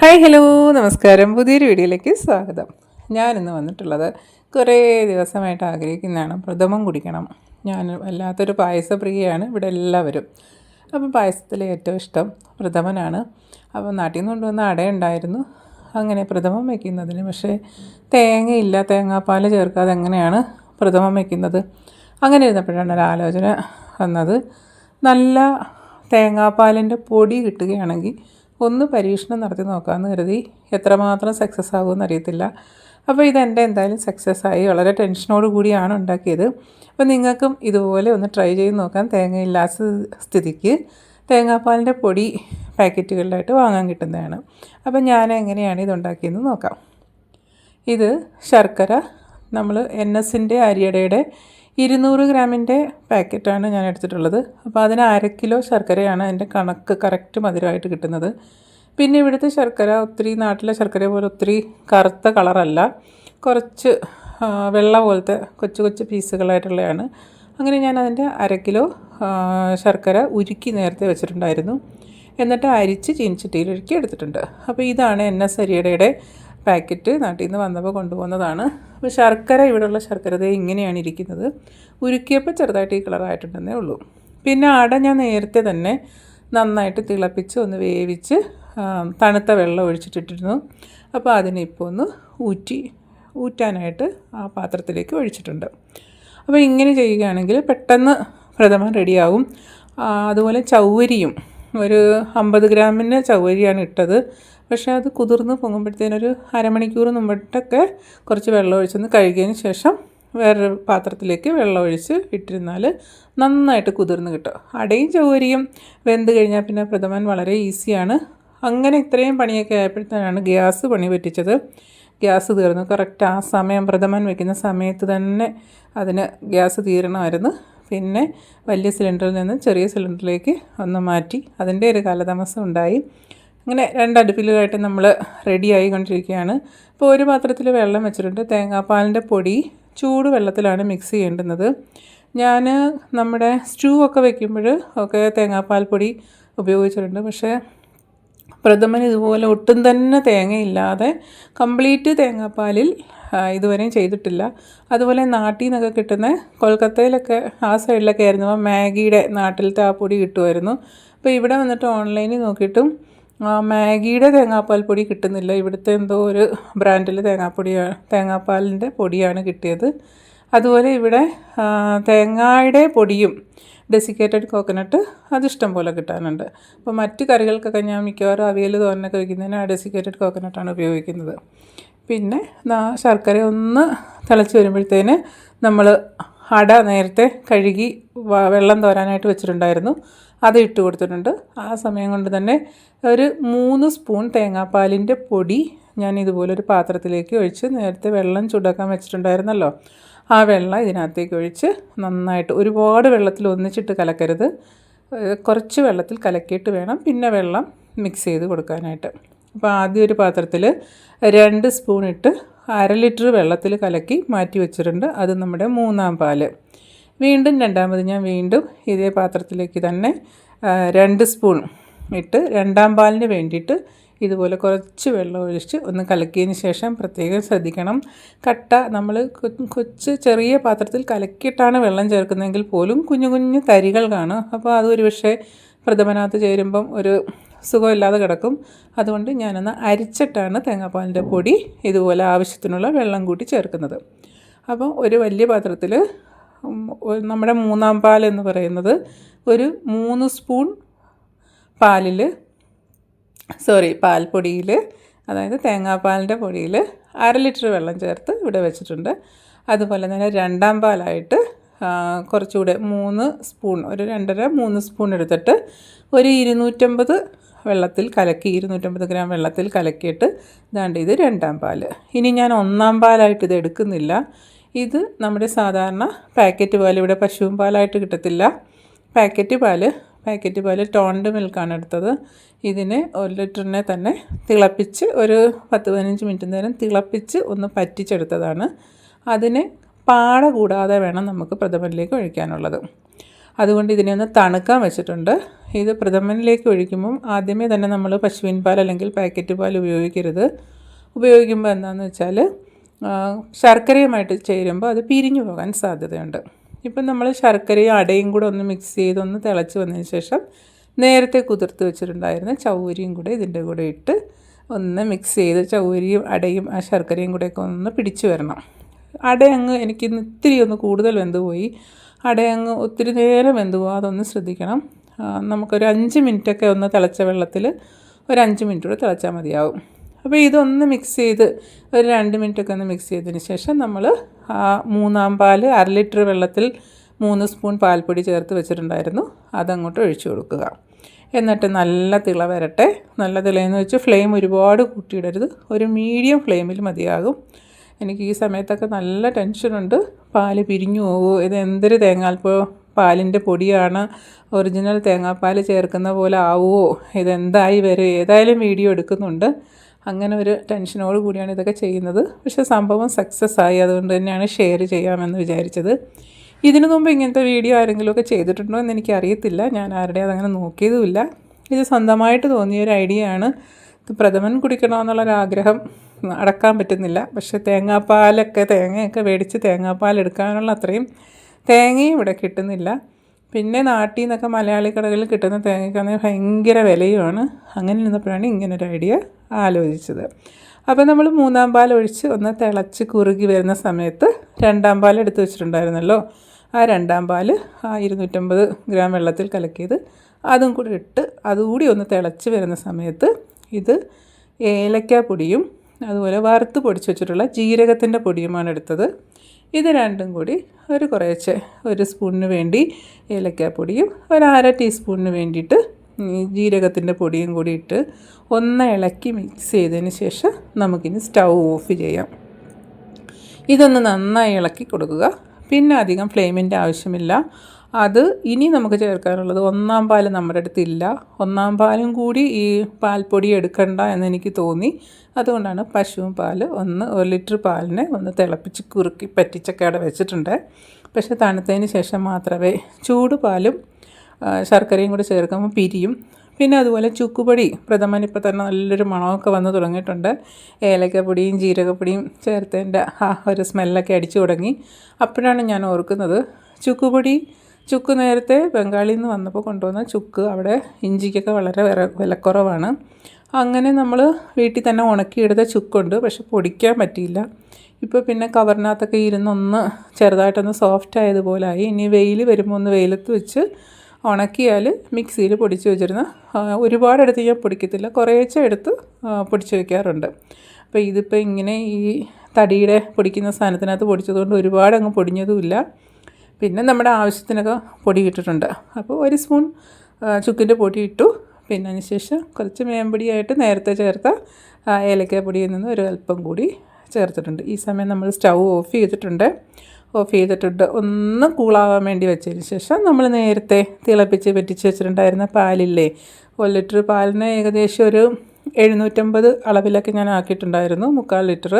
Hi hello നമസ്കാരം. പുതിയൊരു വീഡിയോയിലേക്ക് സ്വാഗതം. ഞാനിന്ന് വന്നിട്ടുള്ളത് കുറേ ദിവസമായിട്ട് ആഗ്രഹിക്കുന്നതാണ്. പ്രഥമം കുടിക്കണം. ഞാൻ വല്ലാത്തൊരു പായസപ്രിയയാണ് ഇവിടെ എല്ലാവരും. അപ്പം പായസത്തിലെ ഏറ്റവും ഇഷ്ടം പ്രഥമനാണ്. അപ്പം നാട്ടിൽ നിന്ന് കൊണ്ടുവന്ന അടയുണ്ടായിരുന്നു അങ്ങനെ പ്രഥമം വയ്ക്കുന്നതിന്. പക്ഷേ തേങ്ങയില്ല തേങ്ങാപ്പാൽ ചേർക്കാതെ എങ്ങനെയാണ് പ്രഥമം വയ്ക്കുന്നത്. അങ്ങനെ ഇരുന്നപ്പോഴാണ് ഒരു ആലോചന വന്നത്. നല്ല തേങ്ങാപ്പാലിന്റെ പൊടി കിട്ടുകയാണെങ്കിൽ ഒന്ന് പരീക്ഷണം നടത്തി നോക്കാമെന്ന് കരുതി എത്രമാത്രം സക്സസ് ആകുമെന്ന് അറിയത്തില്ല. അപ്പോൾ ഇതെന്റെ എന്തായാലും സക്സസ് ആയി. വളരെ ടെൻഷനോട് കൂടിയാണ് ഉണ്ടാക്കിയത്. അപ്പോൾ നിങ്ങൾക്കും ഇതുപോലെ ഒന്ന് ട്രൈ ചെയ്ത് നോക്കാം. തേങ്ങയില്ലാത്ത സ്ഥിതിക്ക് തേങ്ങാപ്പാലിന്റെ പൊടി പാക്കറ്റുകളിലായിട്ട് വാങ്ങാൻ കിട്ടുന്നതാണ്. അപ്പോൾ ഞാൻ എങ്ങനെയാണ് ഇത് ഉണ്ടാക്കിയെന്ന് നോക്കാം. ഇത് ശർക്കര നമ്മൾ എൻ എസിന്റെ അരിയടയുടെ ഇരുന്നൂറ് ഗ്രാമിന്റെ പാക്കറ്റാണ് ഞാൻ എടുത്തിട്ടുള്ളത്. അപ്പോൾ അതിന് അര കിലോ ശർക്കരയാണ് അതിന്റെ കണക്ക് കറക്റ്റ് മധുരമായിട്ട് കിട്ടുന്നത്. പിന്നെ ഇവിടുത്തെ ശർക്കര ഒത്തിരി നാട്ടിലെ ശർക്കര പോലെ ഒത്തിരി കറുത്ത കളറല്ല. കുറച്ച് വെള്ള പോലത്തെ കൊച്ചു കൊച്ചു പീസുകളായിട്ടുള്ളതാണ്. അങ്ങനെ ഞാൻ അതിന്റെ അര കിലോ ശർക്കര ഉരുക്കി നേരത്തെ വെച്ചിട്ടുണ്ടായിരുന്നു. എന്നിട്ട് അരിച്ച് ചീനിച്ചട്ടിയിലൊരുക്കി എടുത്തിട്ടുണ്ട്. അപ്പോൾ ഇതാണ് എൻ എസ് അരിയടയുടെ പാക്കറ്റ് നാട്ടിൽ നിന്ന് വന്നപ്പോൾ കൊണ്ടുപോകുന്നതാണ്. അപ്പോൾ ശർക്കര ഇവിടെയുള്ള ശർക്കര ദേ ഇങ്ങനെയാണ് ഇരിക്കുന്നത്. ഉരുക്കിയപ്പോൾ ചെറുതായിട്ട് ഈ കളറായിട്ടുണ്ടെന്നേ ഉള്ളൂ. പിന്നെ അട ഞാൻ നേരത്തെ തന്നെ നന്നായിട്ട് തിളപ്പിച്ച് ഒന്ന് വേവിച്ച് തണുത്ത വെള്ളം ഒഴിച്ചിട്ടിട്ടിരുന്നു. അപ്പോൾ അതിനെ ഇപ്പോൾ ഒന്ന് ഊറ്റി ഊറ്റാനായിട്ട് ആ പാത്രത്തിലേക്ക് ഒഴിച്ചിട്ടുണ്ട്. അപ്പോൾ ഇങ്ങനെ ചെയ്യുകയാണെങ്കിൽ പെട്ടെന്ന് പ്രഥമൻ റെഡിയാവും അതുപോലെ ചൗവരിയും ഒരു അമ്പത് ഗ്രാമിന് ചവരിയാണ് ഇട്ടത്. പക്ഷേ അത് കുതിർന്ന് പൊങ്ങുമ്പോഴത്തേനൊരു അരമണിക്കൂർ മുമ്പിട്ടൊക്കെ കുറച്ച് വെള്ളം ഒഴിച്ചൊന്ന് കഴുകിയതിന് ശേഷം വേറൊരു പാത്രത്തിലേക്ക് വെള്ളം ഒഴിച്ച് ഇട്ടിരുന്നാൽ നന്നായിട്ട് കുതിർന്ന് കിട്ടും. അടയും ചവരിയും വെന്ത് കഴിഞ്ഞാൽ പിന്നെ പ്രഥമൻ വളരെ ഈസിയാണ്. അങ്ങനെ ഇത്രയും പണിയൊക്കെ ആയപ്പോഴത്തേനാണ് ഗ്യാസ് പണി പറ്റിച്ചത്. ഗ്യാസ് തീർന്നു. കറക്റ്റ് ആ സമയം പ്രഥമൻ വെക്കുന്ന സമയത്ത് തന്നെ അതിന് ഗ്യാസ് തീരണമായിരുന്നു. പിന്നെ വലിയ സിലിണ്ടറിൽ നിന്ന് ചെറിയ സിലിണ്ടറിലേക്ക് ഒന്ന് മാറ്റി അതിന്റെ ഒരു കാലതാമസം ഉണ്ടായി. അങ്ങനെ രണ്ടടുപ്പിലുമായിട്ട് നമ്മൾ റെഡിയായി ആയിക്കൊണ്ടിരിക്കുകയാണ്. ഇപ്പോൾ ഒരു പാത്രത്തിൽ വെള്ളം വെച്ചിട്ടുണ്ട്. തേങ്ങാപ്പാലിന്റെ പൊടി ചൂട് വെള്ളത്തിലാണ് മിക്സ് ചെയ്യേണ്ടുന്നത്. ഞാൻ നമ്മുടെ സ്റ്റൂ ഒക്കെ വെക്കുമ്പോൾ ഒക്കെ തേങ്ങാപ്പാൽ പൊടി ഉപയോഗിച്ചിട്ടുണ്ട്. പക്ഷേ പ്രഥമൻ ഇതുപോലെ ഒട്ടും തന്നെ തേങ്ങയില്ലാതെ കംപ്ലീറ്റ് തേങ്ങാപ്പാലിൽ ഇതുവരെയും ചെയ്തിട്ടില്ല. അതുപോലെ നാട്ടിൽ നിന്നൊക്കെ കിട്ടുന്ന കൊൽക്കത്തയിലൊക്കെ ആ സൈഡിലൊക്കെ ആയിരുന്നു. മാഗിയുടെ നാട്ടിലത്തെ ആ പൊടി കിട്ടുമായിരുന്നു. അപ്പോൾ ഇവിടെ വന്നിട്ട് ഓൺലൈനിൽ നോക്കിയിട്ടും മാഗിയുടെ തേങ്ങാപ്പാൽ പൊടി കിട്ടുന്നില്ല. ഇവിടുത്തെ എന്തോ ഒരു ബ്രാൻഡിൽ തേങ്ങാപ്പൊടിയാണ് തേങ്ങാപ്പാലിന്റെ പൊടിയാണ് കിട്ടിയത്. അതുപോലെ ഇവിടെ തേങ്ങായുടെ പൊടിയും ഡെസിക്കേറ്റഡ് കോക്കനട്ട് ഇഷ്ടം പോലെ കിട്ടാനുണ്ട്. അപ്പോൾ മറ്റ് കറികൾക്കൊക്കെ ഞാൻ മിക്കവാറും അവിയൽ തോരനൊക്കെ വയ്ക്കുന്നതിന് ആ ഡെസിക്കേറ്റഡ് കോക്കനട്ടാണ് ഉപയോഗിക്കുന്നത്. പിന്നെ ശർക്കര ഒന്ന് തിളച്ച് വരുമ്പോഴത്തേന് നമ്മൾ അട നേരത്തെ കഴുകി വെള്ളം തോരാനായിട്ട് വെച്ചിട്ടുണ്ടായിരുന്നു. അത് ഇട്ട് കൊടുത്തിട്ടുണ്ട്. ആ സമയം കൊണ്ട് തന്നെ ഒരു മൂന്ന് സ്പൂൺ തേങ്ങാപ്പാലിന്റെ പൊടി ഞാൻ ഇതുപോലൊരു പാത്രത്തിലേക്ക് ഒഴിച്ച് നേരത്തെ വെള്ളം ചൂടാക്കാൻ വെച്ചിട്ടുണ്ടായിരുന്നല്ലോ. ആ വെള്ളം ഇതിനകത്തേക്ക് ഒഴിച്ച് നന്നായിട്ട് ഒരുപാട് വെള്ളത്തിൽ ഒന്നിച്ചിട്ട് കലക്കരുത്. കുറച്ച് വെള്ളത്തിൽ കലക്കിയിട്ട് വേണം. പിന്നെ വെള്ളം മിക്സ് ചെയ്ത് കൊടുക്കാനായിട്ട്. അപ്പോൾ ആദ്യം ഒരു പാത്രത്തിൽ രണ്ട് സ്പൂൺ ഇട്ട് അര ലിറ്റർ വെള്ളത്തിൽ കലക്കി മാറ്റി വെച്ചിട്ടുണ്ട്. അത് നമ്മുടെ മൂന്നാം പാൽ. വീണ്ടും രണ്ടാമത് ഞാൻ വീണ്ടും ഇതേ പാത്രത്തിലേക്ക് തന്നെ രണ്ട് സ്പൂൺ ഇട്ട് രണ്ടാം പാലിന് വേണ്ടിയിട്ട് ഇതുപോലെ കുറച്ച് വെള്ളം ഒഴിച്ച് ഒന്ന് കലക്കിയതിന് ശേഷം പ്രത്യേകം ശ്രദ്ധിക്കണം. കട്ട നമ്മൾ കൊച്ച് ചെറിയ പാത്രത്തിൽ കലക്കിയിട്ടാണ് വെള്ളം ചേർക്കുന്നതെങ്കിൽ പോലും കുഞ്ഞു കുഞ്ഞു തരികൾ കാണും. അപ്പോൾ അത് ഒരു പക്ഷേ പ്രഥമനകത്ത് ചേരുമ്പം ഒരു സുഖമില്ലാതെ കിടക്കും. അതുകൊണ്ട് ഞാനൊന്ന് അരിച്ചിട്ടാണ് തേങ്ങാപ്പാലിന്റെ പൊടി ഇതുപോലെ ആവശ്യത്തിനുള്ള വെള്ളം കൂട്ടി ചേർക്കുന്നത്. അപ്പോൾ ഒരു വലിയ പാത്രത്തിൽ നമ്മുടെ മൂന്നാം പാൽ എന്ന് പറയുന്നത് ഒരു മൂന്ന് സ്പൂൺ പാലിൽ സോറി പാൽപ്പൊടിയിൽ അതായത് തേങ്ങാപ്പാലിന്റെ പൊടിയിൽ അര ലിറ്റർ വെള്ളം ചേർത്ത് ഇവിടെ വെച്ചിട്ടുണ്ട്. അതുപോലെ തന്നെ രണ്ടാം പാലായിട്ട് കുറച്ചുകൂടെ മൂന്ന് സ്പൂൺ ഒരു രണ്ടര മൂന്ന് സ്പൂൺ എടുത്തിട്ട് ഒരു ഇരുന്നൂറ്റമ്പത് വെള്ളത്തിൽ കലക്കി ഇരുന്നൂറ്റമ്പത് ഗ്രാം വെള്ളത്തിൽ കലക്കിയിട്ട് ഇതാണ്ട് ഇത് രണ്ടാം പാൽ ഇനി ഞാൻ ഒന്നാം പാലായിട്ട് ഇത് എടുക്കുന്നില്ല. ഇത് നമ്മുടെ സാധാരണ പാക്കറ്റ് പാൽ ഇവിടെ പശുവും പാലായിട്ട് കിട്ടത്തില്ല. പാക്കറ്റ് പാൽ പാക്കറ്റ് പോലെ ടോണ്ട് മിൽക്കാണ് എടുത്തത്. ഇതിനെ ഒരു ലിറ്ററിനെ തന്നെ തിളപ്പിച്ച് ഒരു പത്ത് പതിനഞ്ച് മിനിറ്റ് നേരം തിളപ്പിച്ച് ഒന്ന് പറ്റിച്ചെടുത്തതാണ്. അതിനെ പാട കൂടാതെ വേണം നമുക്ക് പ്രഥമനിലേക്ക് ഒഴിക്കാനുള്ളത്. അതുകൊണ്ട് ഇതിനെ ഒന്ന് തണുക്കാൻ വെച്ചിട്ടുണ്ട്. ഇത് പ്രഥമനിലേക്ക് ഒഴിക്കുമ്പം ആദ്യമേ തന്നെ നമ്മൾ പശുവിൻ പാൽ അല്ലെങ്കിൽ പാക്കറ്റ് പാൽ ഉപയോഗിക്കരുത്. ഉപയോഗിക്കുമ്പോൾ എന്താണെന്ന് വെച്ചാൽ ശർക്കരയുമായിട്ട് ചേരുമ്പോൾ അത് പിരിഞ്ഞു പോകാൻ സാധ്യതയുണ്ട്. ഇപ്പം നമ്മൾ ശർക്കരയും അടയും കൂടെ ഒന്ന് മിക്സ് ചെയ്ത് ഒന്ന് തിളച്ച് വന്നതിന് ശേഷം നേരത്തെ കുതിർത്ത് വെച്ചിട്ടുണ്ടായിരുന്ന ചൗരിയും കൂടെ ഇതിന്റെ കൂടെ ഇട്ട് ഒന്ന് മിക്സ് ചെയ്ത് ചൗരിയും അടയും ആ ശർക്കരയും കൂടെയൊക്കെ ഒന്ന് പിടിച്ചു വരണം. അട അങ്ങ് എനിക്ക് ഇത്തിരി ഒന്ന് കൂടുതൽ വെന്തുപോയി അട അങ്ങ് ഒത്തിരി നേരം വെന്തു അതൊന്ന് ശ്രദ്ധിക്കണം. നമുക്കൊരു അഞ്ച് മിനിറ്റൊക്കെ ഒന്ന് തിളച്ച വെള്ളത്തിൽ ഒരു അഞ്ച് മിനിറ്റ് കൂടെ തിളച്ചാൽ മതിയാവും. അപ്പോൾ ഇതൊന്ന് മിക്സ് ചെയ്ത് ഒരു രണ്ട് മിനിറ്റൊക്കെ ഒന്ന് മിക്സ് ചെയ്തതിന് ശേഷം നമ്മൾ മൂന്നാം പാൽ അര ലിറ്റർ വെള്ളത്തിൽ മൂന്ന് സ്പൂൺ പാൽപ്പൊടി ചേർത്ത് വെച്ചിട്ടുണ്ടായിരുന്നു. അതങ്ങോട്ട് ഒഴിച്ചു കൊടുക്കുക. എന്നിട്ട് നല്ല തിള വരട്ടെ. നല്ല തിളയെന്ന് വെച്ച് ഫ്ലെയിം ഒരുപാട് കൂട്ടിയിടരുത്. ഒരു മീഡിയം ഫ്ലെയിമിൽ മതിയാകും. എനിക്ക് ഈ സമയത്തൊക്കെ നല്ല ടെൻഷനുണ്ട് പാൽ പിരിഞ്ഞു പോകുമോ ഇത് എന്തൊരു തേങ്ങാൽപ്പോ പാലിന്റെ പൊടിയാണ്? ഒറിജിനൽ തേങ്ങാപ്പാൽ ചേർക്കുന്ന പോലെ ആവുമോ ഇതെന്തായി വരും? ഏതായാലും വീഡിയോ എടുക്കുന്നുണ്ട്. അങ്ങനെ ഒരു ടെൻഷനോട് കൂടിയാണ് ഇതൊക്കെ ചെയ്യുന്നത്. പക്ഷേ സംഭവം സക്സസ് ആയി. അതുകൊണ്ട് തന്നെയാണ് ഷെയർ ചെയ്യാമെന്ന് വിചാരിച്ചത്. ഇതിനു മുമ്പ് ഇങ്ങനത്തെ വീഡിയോ ആരെങ്കിലുമൊക്കെ ചെയ്തിട്ടുണ്ടോ എന്ന് എനിക്കറിയത്തില്ല. ഞാൻ ആരുടെ അതങ്ങനെ നോക്കിയതുമില്ല. ഇത് സ്വന്തമായിട്ട് തോന്നിയ ഒരു ഐഡിയ ആണ്. പ്രഥമൻ കുടിക്കണമെന്നുള്ളൊരാഗ്രഹം അടക്കാൻ പറ്റുന്നില്ല. പക്ഷേ തേങ്ങാപ്പാലൊക്കെ തേങ്ങയൊക്കെ മേടിച്ച് തേങ്ങാപ്പാൽ എടുക്കാനുള്ള അത്രയും തേങ്ങയും ഇവിടെ കിട്ടുന്നില്ല. പിന്നെ നാട്ടിൽ നിന്നൊക്കെ മലയാളി കടകളിൽ കിട്ടുന്ന തേങ്ങയ്ക്കാണെങ്കിൽ ഭയങ്കര വിലയുമാണ്. അങ്ങനെ ഇരുന്നപ്പോഴാണ് ഇങ്ങനൊരു ഐഡിയ ആലോചിച്ചത്. അപ്പോൾ നമ്മൾ മൂന്നാം പാൽ ഒഴിച്ച് ഒന്ന് തിളച്ച് കുറുകി വരുന്ന സമയത്ത് രണ്ടാം പാൽ എടുത്ത് വെച്ചിട്ടുണ്ടായിരുന്നല്ലോ. ആ രണ്ടാം പാൽ ആ ഇരുന്നൂറ്റമ്പത് ഗ്രാം വെള്ളത്തിൽ കലക്കിയത്. അതും കൂടി ഇട്ട് അതുകൂടി ഒന്ന് തിളച്ച് വരുന്ന സമയത്ത് ഇത് ഏലക്കാപ്പൊടിയും അതുപോലെ വറുത്ത് പൊടിച്ച് വെച്ചിട്ടുള്ള ജീരകത്തിന്റെ പൊടിയുമാണ് എടുത്തത്. ഇത് രണ്ടും കൂടി ഒരു കുറേശ്ശെ ഒരു സ്പൂണിന് വേണ്ടി ഏലക്കാപ്പൊടിയും ഒരു അര ടീസ്പൂണിന് വേണ്ടിയിട്ട് ജീരകത്തിന്റെ പൊടിയും കൂടി ഇട്ട് ഒന്ന് ഇളക്കി മിക്സ് ചെയ്തതിന് ശേഷം നമുക്കിനി സ്റ്റൗ ഓഫ് ചെയ്യാം. ഇതൊന്ന് നന്നായി ഇളക്കി കൊടുക്കുക. പിന്നെ അധികം ഫ്ലെയിമിന്റെ ആവശ്യമില്ല. അത് ഇനി നമുക്ക് ചേർക്കാനുള്ളത് ഒന്നാം പാൽ നമ്മുടെ അടുത്ത് ഇല്ല. ഒന്നാം പാലും കൂടി ഈ പാൽപ്പൊടി എടുക്കണ്ട എന്ന് എനിക്ക് തോന്നി. അതുകൊണ്ടാണ് പശുവും പാൽ ഒന്ന് ഒരു ലിറ്റർ പാലിനെ ഒന്ന് തിളപ്പിച്ച് കുറുക്കി പറ്റിച്ചൊക്കെ അവിടെ വെച്ചിട്ടുണ്ട്. പക്ഷേ തണുത്തതിന് ശേഷം മാത്രമേ ചൂട് പാലും ആ, ശർക്കരയും കൂടി ചേർക്കുമ്പോൾ പിരിയും. പിന്നെ അതുപോലെ ചുക്കുപൊടി പ്രഥമൻ ഇപ്പോൾ തന്നെ നല്ലൊരു മണമൊക്കെ വന്ന് തുടങ്ങിയിട്ടുണ്ട്. ഏലക്കപ്പൊടിയും ജീരകപ്പൊടിയും ചേർത്തതിന്റെ ആ ഒരു സ്മെല്ലൊക്കെ അടിച്ചു തുടങ്ങി. അപ്പോഴാണ് ഞാൻ ഓർക്കുന്നത് ചുക്കുപൊടി ചുക്ക് നേരത്തെ ബംഗാളിൽ നിന്ന് വന്നപ്പോൾ കൊണ്ടുവന്ന ചുക്ക് അവിടെ ഇഞ്ചിക്കൊക്കെ വളരെ വില വിലക്കുറവാണ്. അങ്ങനെ നമ്മൾ വീട്ടിൽ തന്നെ ഉണക്കിയെടുത്ത ചുക്കുണ്ട് പക്ഷെ പൊടിക്കാൻ പറ്റിയില്ല. ഇപ്പോൾ പിന്നെ കവറിനകത്തൊക്കെ ഇരുന്നൊന്ന് ചെറുതായിട്ടൊന്ന് സോഫ്റ്റ് ആയതുപോലായി ഇനി വെയിൽ വരുമ്പോൾ ഒന്ന് വെയിലത്ത് വെച്ച് ഉണക്കിയാൽ മിക്സിയിൽ പൊടിച്ച് വെച്ചിരുന്ന ഒരുപാടെടുത്ത് ഞാൻ പൊടിക്കത്തില്ല. കുറേശ്ശെ എടുത്ത് പൊടിച്ച് വയ്ക്കാറുണ്ട് അപ്പോൾ ഇതിപ്പോൾ ഇങ്ങനെ ഈ തടിയുടെ പൊടിക്കുന്ന സാധനത്തിനകത്ത് പൊടിച്ചതുകൊണ്ട് ഒരുപാട് അങ്ങ് പൊടിഞ്ഞതുമില്ല. പിന്നെ നമ്മുടെ ആവശ്യത്തിനൊക്കെ പൊടി ഇട്ടിട്ടുണ്ട്. അപ്പോൾ ഒരു സ്പൂൺ ചുക്കിന്റെ പൊടി ഇട്ടു. പിന്നെ അതിന് ശേഷം കുറച്ച് മേമ്പൊടിയായിട്ട് നേരത്തെ ചേർത്ത ഏലക്കാപ്പൊടിയിൽ നിന്ന് ഒരു അല്പം കൂടി ചേർത്തിട്ടുണ്ട്. ഈ സമയം നമ്മൾ സ്റ്റൗ ഓഫ് ചെയ്തിട്ടുണ്ട്. ഓഫ് ചെയ്തിട്ടുണ്ട്. ഒന്ന് കൂളാവാൻ വേണ്ടി വെച്ചതിന് ശേഷം നമ്മൾ നേരത്തെ തിളപ്പിച്ച് വെറ്റിച്ച് വെച്ചിട്ടുണ്ടായിരുന്ന പാലില്ലേ? ഒരു ലിറ്റർ പാലിന് ഏകദേശം ഒരു എഴുന്നൂറ്റമ്പത് അളവിലൊക്കെ ഞാൻ ആക്കിയിട്ടുണ്ടായിരുന്നു മുക്കാൽ ലിറ്റർ.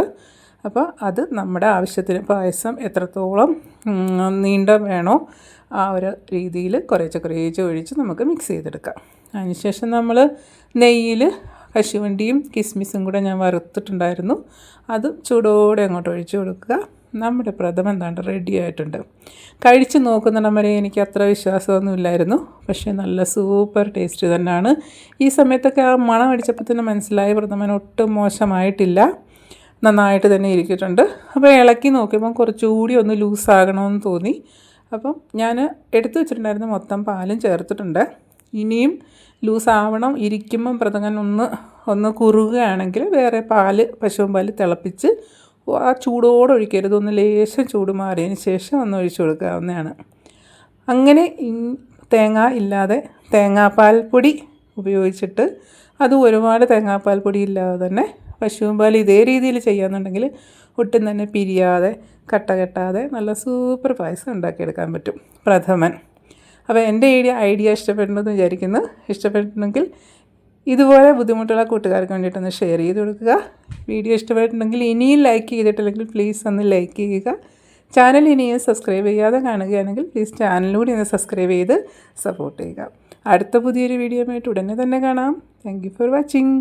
അപ്പോൾ അത് നമ്മുടെ ആവശ്യത്തിന് പായസം എത്രത്തോളം നീണ്ട വേണോ ആ ഒരു രീതിയിൽ കുറേച്ച് കുറേച്ച് ഒഴിച്ച് നമുക്ക് മിക്സ് ചെയ്തെടുക്കാം. അതിനുശേഷം നമ്മൾ നെയ്യിൽ കശുവണ്ടിയും കിസ്മിസും കൂടെ ഞാൻ വറുത്തിട്ടുണ്ടായിരുന്നു. അത് ചൂടോടെ അങ്ങോട്ട് ഒഴിച്ചു കൊടുക്കുക. നമ്മുടെ പ്രഥമൻ എന്താണ്ട് റെഡി ആയിട്ടുണ്ട്. കഴിച്ച് നോക്കുന്നിടം വരെ എനിക്ക് അത്ര വിശ്വാസമൊന്നുമില്ലായിരുന്നു. പക്ഷേ നല്ല സൂപ്പർ ടേസ്റ്റ് തന്നെയാണ്. ഈ സമയത്തൊക്കെ ആ മണം അടിച്ചപ്പോൾ തന്നെ മനസ്സിലായി പ്രഥമൻ ഒട്ടും മോശമായിട്ടില്ല. നന്നായിട്ട് തന്നെ ഇരിക്കിയിട്ടുണ്ട് അപ്പോൾ ഇളക്കി നോക്കിയപ്പോൾ കുറച്ചുകൂടി ഒന്ന് ലൂസാകണമെന്ന് തോന്നി. അപ്പം ഞാൻ എടുത്തു വെച്ചിട്ടുണ്ടായിരുന്ന മൊത്തം പാലും ചേർത്തിട്ടുണ്ട്. ഇനിയും ലൂസാവണം ഇരിക്കുമ്പം പ്രഥമൻ ഒന്ന് ഒന്ന് കുറുകയാണെങ്കിൽ വേറെ പാൽ പശുവും പാൽ തിളപ്പിച്ച് ആ ചൂടോടെ ഒഴിക്കരുത് ഒന്ന് ലേശം ചൂട് മാറിയതിന് ശേഷം ഒന്ന് ഒഴിച്ചു കൊടുക്കാവുന്നതാണ്. അങ്ങനെ തേങ്ങ ഇല്ലാതെ തേങ്ങാപ്പാൽ പൊടി ഉപയോഗിച്ചിട്ട് അത് ഒരുപാട് തേങ്ങാപ്പാൽ പൊടി ഇല്ലാതെ തന്നെ പശുവും ഇതേ രീതിയിൽ ചെയ്യാന്നുണ്ടെങ്കിൽ ഒട്ടും തന്നെ പിരിയാതെ കട്ട കെട്ടാതെ നല്ല സൂപ്പർ പായസം ഉണ്ടാക്കിയെടുക്കാൻ പറ്റും. പ്രഥമൻ. അപ്പോൾ എന്റെ ഐഡിയ ഐഡിയ ഇഷ്ടപ്പെടണമെന്ന് വിചാരിക്കുന്നു. ഇഷ്ടപ്പെട്ടിട്ടുണ്ടെങ്കിൽ ഇതുപോലെ ബുദ്ധിമുട്ടുള്ള കൂട്ടുകാർക്ക് വേണ്ടിയിട്ടൊന്ന് ഷെയർ ചെയ്ത് കൊടുക്കുക. വീഡിയോ ഇഷ്ടപ്പെട്ടിട്ടുണ്ടെങ്കിൽ ഇനിയും ലൈക്ക് ചെയ്തിട്ടില്ലെങ്കിൽ പ്ലീസ് ഒന്ന് ലൈക്ക് ചെയ്യുക. ചാനൽ ഇനിയും സബ്സ്ക്രൈബ് ചെയ്യാതെ കാണുകയാണെങ്കിൽ പ്ലീസ് ചാനലിലൂടെ ഒന്ന് സബ്സ്ക്രൈബ് ചെയ്ത് സപ്പോർട്ട് ചെയ്യുക. അടുത്ത പുതിയൊരു വീഡിയോ ആയിട്ട് ഉടനെ തന്നെ കാണാം. Thank for watching